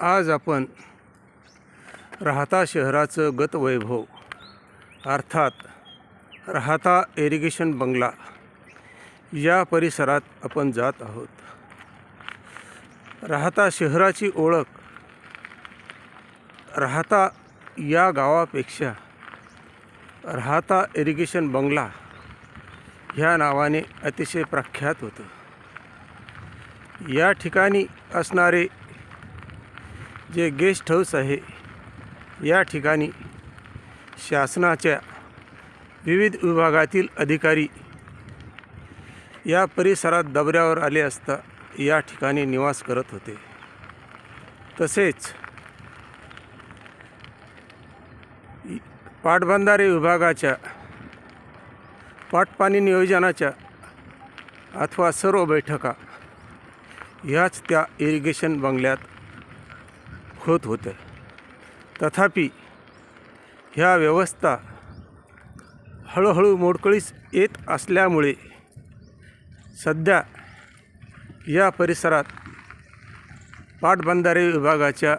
आज आपण राहता शहराचं गतवैभव अर्थात राहता इरिगेशन बंगला या परिसरात आपण जात आहोत. राहता शहराची ओळख राहता या गावापेक्षा राहता इरिगेशन बंगला ह्या नावाने अतिशय प्रख्यात होतं. या ठिकाणी असणारे जे गेस्ट हाऊस आहे या ठिकाणी शासनाच्या विविध विभागातील अधिकारी या परिसरात दबऱ्यावर आले असता या ठिकाणी निवास करत होते. तसेच पाटबंधारे विभागाच्या पाटपाणी नियोजनाच्या अथवा सर्व बैठका ह्याच त्या इरिगेशन बंगल्यात होत होतं. तथापि ह्या व्यवस्था हळूहळू मोडकळीस येत असल्यामुळे सध्या या परिसरात पाटबंधारे विभागाच्या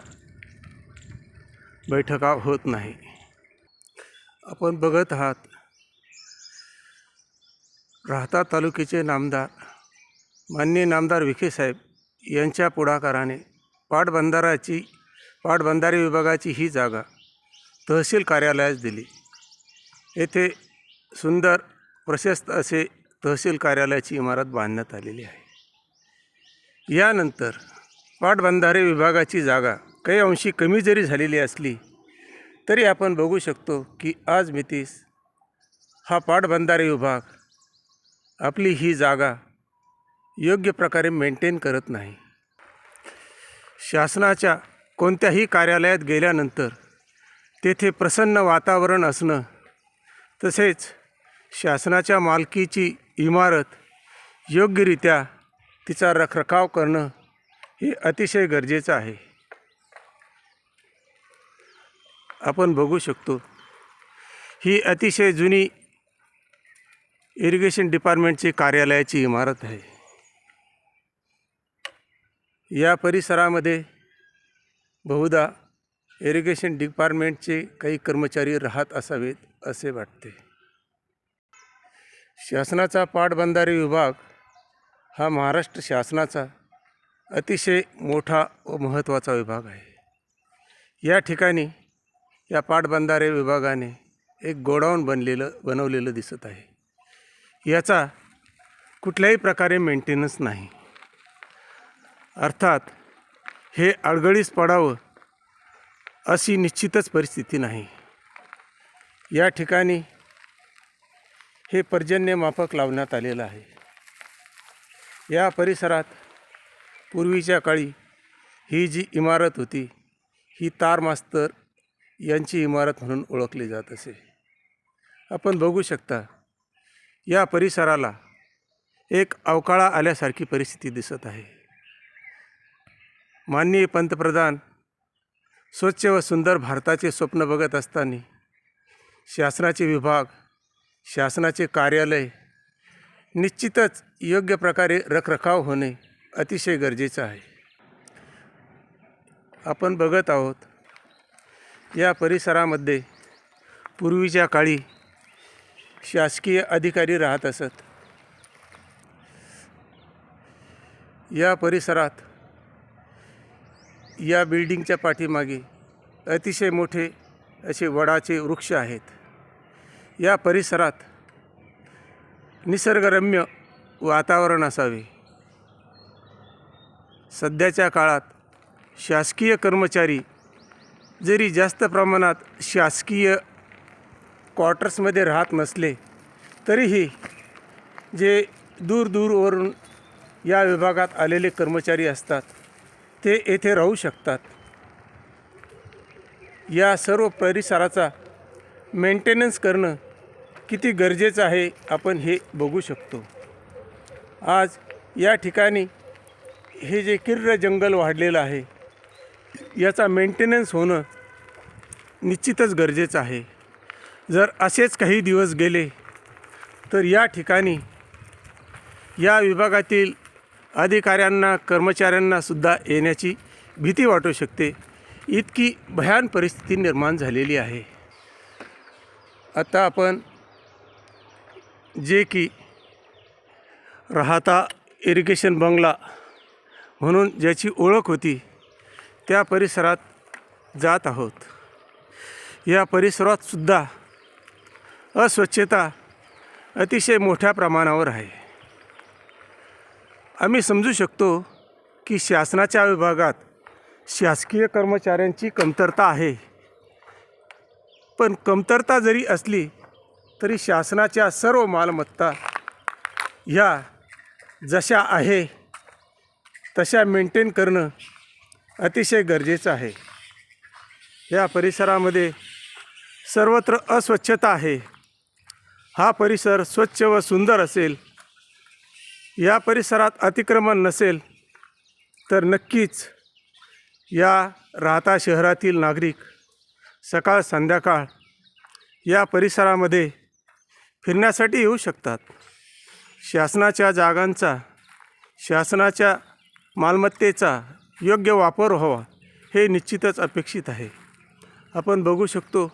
बैठका होत नाही. आपण बघत आहात राहता तालुक्याचे नामदार माननीय नामदार विखे साहेब यांच्या पुढाकाराने पाटबंधाराची पाटबंधारे विभागाची ही जागा तहसील कार्यालयास दिली. येथे सुंदर प्रशस्त असे तहसील कार्यालयाची इमारत बांधण्यात आलेली आहे. यानंतर पाटबंधारे विभागाची जागा काही अंशी कमी जरी झालेली असली तरी आपण बघू शकतो की आज मितीस हा पाटबंधारे विभाग आपली ही जागा योग्य प्रकारे मेंटेन करत नाही. शासनाच्या कोणत्याही कार्यालयात गेल्यानंतर तेथे प्रसन्न वातावरण असणं तसेच शासनाच्या मालकीची इमारत योग्यरित्या तिचा रखरखाव करणं हे अतिशय गरजेचं आहे. आपण बघू शकतो ही अतिशय जुनी इरिगेशन डिपार्टमेंटची कार्यालयाची इमारत आहे. या परिसरामध्ये बहुधा इरिगेशन डिपार्टमेंटचे काही कर्मचारी राहत असावेत असे वाटते. शासनाचा पाटबंधारे विभाग हा महाराष्ट्र शासनाचा अतिशय मोठा व महत्त्वाचा विभाग आहे. या ठिकाणी या पाटबंधारे विभागाने एक गोडाऊन बनलेलं बनवलेलं दिसत आहे. याचा कुठल्याही प्रकारे मेंटेनन्स नाही. अर्थात हे अडगळीस पडावं अशी निश्चितच परिस्थिती नाही. या ठिकाणी हे पर्जन्यमापक लावण्यात आलेलं आहे. या परिसरात पूर्वीच्या काळी ही जी इमारत होती ही तार मास्तर यांची इमारत म्हणून ओळखली जात असे. आपण बघू शकता या परिसराला एक अवकाळा आल्यासारखी परिस्थिती दिसत आहे. माननीय पंतप्रधान स्वच्छ व सुंदर भारताचे स्वप्न बघत असताना शासनाचे विभाग शासनाचे कार्यालय निश्चितच योग्य प्रकारे रखरखाव होणे अतिशय गरजेचं आहे. आपण बघत आहोत या परिसरामध्ये पूर्वीच्या काळी शासकीय अधिकारी राहत असत. या परिसरात या बिल्डिंगच्या पाठीमागे अतिशय मोठे असे वडाचे वृक्ष आहेत. या परिसरात निसर्गरम्य वातावरण असावे. सध्याच्या काळात शासकीय कर्मचारी जरी जास्त प्रमाणात शासकीय क्वार्टर्समध्ये राहत नसले तरीही जे दूर दूरवरून या विभागात आलेले कर्मचारी असतात ते येथे राहू शकतात. या सर्व परिसराचा मेंटेनन्स करणं किती गरजेचं आहे आपण हे बघू शकतो. आज या ठिकाणी हे जे किर्र जंगल वाढलेलं आहे याचा मेंटेनन्स होणं निश्चितच गरजेचं आहे. जर असेच काही दिवस गेले तर या ठिकाणी या विभागातील अधिकाऱ्यांना कर्मचाऱ्यांना सुद्धा येण्याची भीती वाटू शकते. इतकी भयान परिस्थिती निर्माण झालेली आहे. आता आपण जे की राहता इरिगेशन बंगला म्हणून ज्याची ओळख होती त्या परिसरात जात आहोत. या परिसरात सुद्धा अस्वच्छता अतिशय मोठ्या प्रमाणावर आहे. आम्ही समजू शकतो की शासनाच्या विभागात शासकीय कर्मचाऱ्यांची कमतरता आहे. पण कमतरता जरी असली तरी शासनाच्या सर्व मालमत्ता ह्या जशा आहे तशा मेंटेन करणं अतिशय गरजेचं आहे. या परिसरामध्ये सर्वत्र अस्वच्छता आहे. हा परिसर स्वच्छ व सुंदर असेल या परिसरात अतिक्रमण नसेल तर नक्कीच या राहता शहरातील नागरिक सकाळ संध्याकाळ या परिसरामध्ये फिरण्यासाठी येऊ शकतात. शासनाच्या जागांचा शासनाच्या मालमत्तेचा योग्य वापर व्हावा हे निश्चितच अपेक्षित आहे. आपण बघू शकतो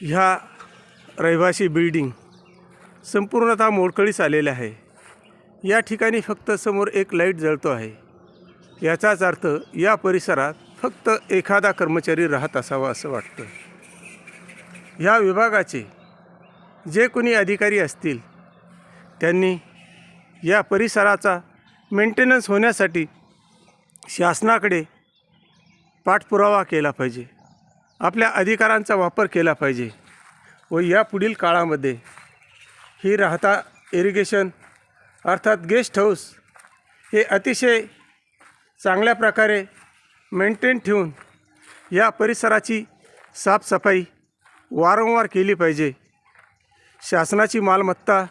ह्या रहिवासी बिल्डिंग संपूर्णतः मोडकळीस आलेल्या आहे. या ठिकाणी फक्त समोर एक लाइट जळतो आहे. याचाच अर्थ या परिसरात फक्त एखादा कर्मचारी राहत असावा असं वाटतं. ह्या विभागाचे जे कोणी अधिकारी असतील त्यांनी या परिसराचा मेंटेनन्स होण्यासाठी शासनाकडे पाठपुरावा केला पाहिजे. आपल्या अधिकारांचा वापर केला पाहिजे व या पुढील काळामध्ये ही राहता इरिगेशन अर्थात गेस्ट हाऊस हे अतिशय चांगल्या प्रकारे मेंटेन ठेवून या परिसराची साफसफाई वारंवार केली पाहिजे. शासनाची मालमत्ता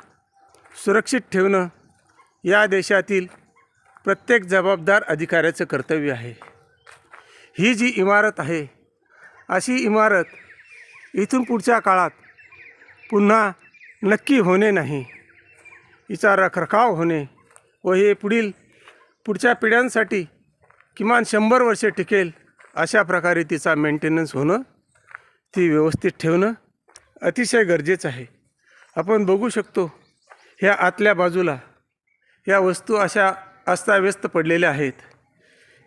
सुरक्षित ठेवणं या देशातील प्रत्येक जबाबदार अधिकाऱ्याचं कर्तव्य आहे. ही जी इमारत आहे अशी इमारत इथून पुढच्या काळात पुन्हा नक्की होणे नाही. हिचा रखरखाव होणे व हे पुढील पुढच्या पिढ्यांसाठी किमान शंभर वर्षे टिकेल अशा प्रकारे तिचा मेंटेनन्स होणं ती व्यवस्थित ठेवणं अतिशय गरजेचं आहे. आपण बघू शकतो ह्या आतल्या बाजूला ह्या वस्तू अशा अस्ताव्यस्त पडलेल्या आहेत.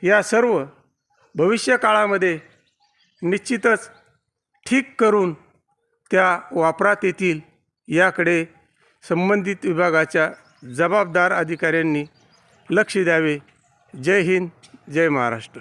या सर्व भविष्य काळामध्ये निश्चितच ठीक करून त्या वापरात येतील. याकडे संबंधित विभागाच्या जबाबदार अधिकाऱ्यांनी लक्ष द्यावे. जय हिंद जय महाराष्ट्र.